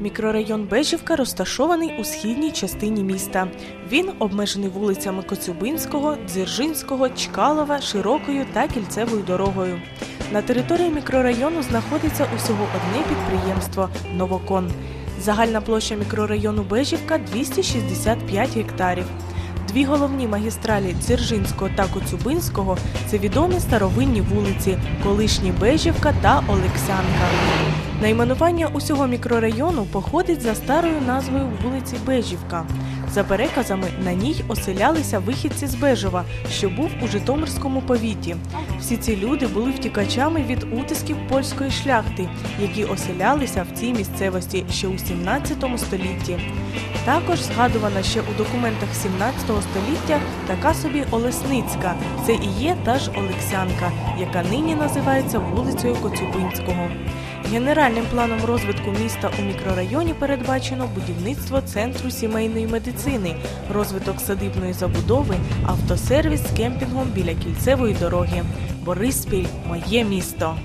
Мікрорайон Бежівка розташований у східній частині міста. Він обмежений вулицями Коцюбинського, Дзержинського, Чкалова, Широкою та кільцевою дорогою. На території мікрорайону знаходиться усього одне підприємство Новокон. Загальна площа мікрорайону Бежівка 265 гектарів. Дві головні магістралі Дзержинського та Коцюбинського це відомі старовинні вулиці колишні Бежівка та Олексянка. Найменування усього мікрорайону походить за старою назвою вулиці Бежівка. За переказами, на ній оселялися вихідці з Бежова, що був у Житомирському повіті. Всі ці люди були втікачами від утисків польської шляхти, які оселялися в цій місцевості ще у 17 столітті. Також згадувана ще у документах 17 століття така собі Олесницька. Це і є та ж Олексянка, яка нині називається вулицею Коцюбинського. Генеральним планом розвитку міста у мікрорайоні передбачено будівництво центру сімейної медицини, розвиток садибної забудови, автосервіс з кемпінгом біля кільцевої дороги. Бориспіль моє місто.